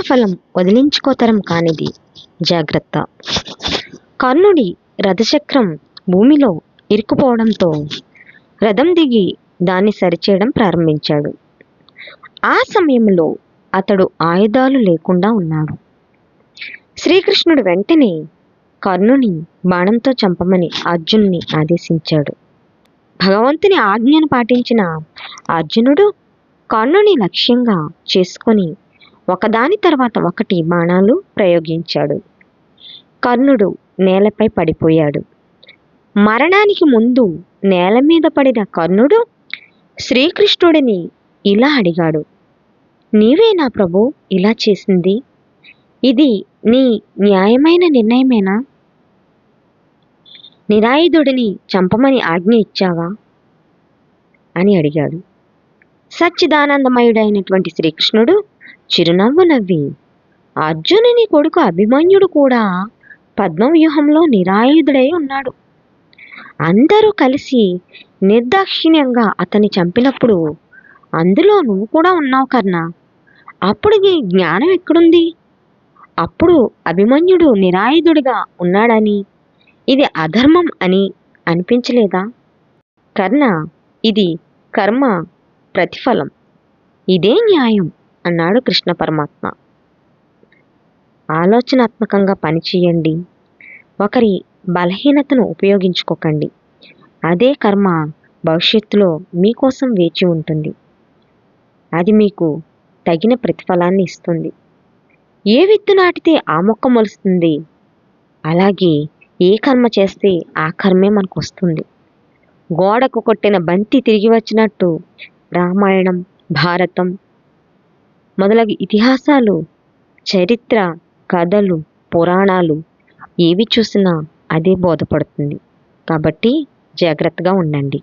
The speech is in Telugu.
ఫలం వదిలించుకోతరం కానిది. జాగ్రత్త. కర్ణుడి రథచక్రం భూమిలో ఇరుక్కుపోవడంతో రథం దిగి దాన్ని సరిచేయడం ప్రారంభించాడు. ఆ సమయంలో అతడు ఆయుధాలు లేకుండా ఉన్నాడు. శ్రీకృష్ణుడు వెంటనే కర్ణుని బాణంతో చంపమని అర్జునుని ఆదేశించాడు. భగవంతుని ఆజ్ఞను పాటించిన అర్జునుడు కర్ణుని లక్ష్యంగా చేసుకొని ఒకదాని తర్వాత ఒకటి బాణాలు ప్రయోగించాడు. కర్ణుడు నేలపై పడిపోయాడు. మరణానికి ముందు నేల మీద పడిన కర్ణుడు శ్రీకృష్ణుడిని ఇలా అడిగాడు నీవే నా ప్రభు ఇలా చేసింది? ఇది నీ న్యాయమైన నిర్ణయమేనా? నిరాయుధుడిని చంపమని ఆజ్ఞ ఇచ్చావా అని అడిగాడు. సచ్చిదానందమయుడైనటువంటి శ్రీకృష్ణుడు చిరునవ్వు నవ్వి అర్జునుని కొడుకు అభిమన్యుడు కూడా పద్మవ్యూహంలో నిరాయుధుడై ఉన్నాడు. అందరూ కలిసి నిర్దాక్షిణ్యంగా అతన్ని చంపినప్పుడు అందులో నువ్వు కూడా ఉన్నావు కర్ణ. అప్పుడు నీ జ్ఞానం ఎక్కడుంది? అప్పుడు అభిమన్యుడు నిరాయుధుడిగా ఉన్నాడని ఇది అధర్మం అని అనిపించలేదా? కర్ణ ఇది కర్మ ప్రతిఫలం. ఇదే న్యాయం. అన్నాడు కృష్ణ పరమాత్మ. ఆలోచనాత్మకంగా పనిచేయండి ఒకరి బలహీనతను ఉపయోగించుకోకండి. అదే కర్మ భవిష్యత్తులో మీకోసం వేచి ఉంటుంది. అది మీకు తగిన ప్రతిఫలాన్ని ఇస్తుంది. ఏ విత్తు నాటితే ఆ మొక్క మొలుస్తుంది? అలాగే ఏ కర్మ చేస్తే ఆ కర్మే మనకు వస్తుంది గోడకు కొట్టిన బంతి తిరిగి వచ్చినట్టు రామాయణం భారతం మొదలగు ఇతిహాసాలు చరిత్ర కథలు పురాణాలు ఏవి చూసినా అదే బోధపడుతుంది. కాబట్టి జాగ్రత్తగా ఉండండి.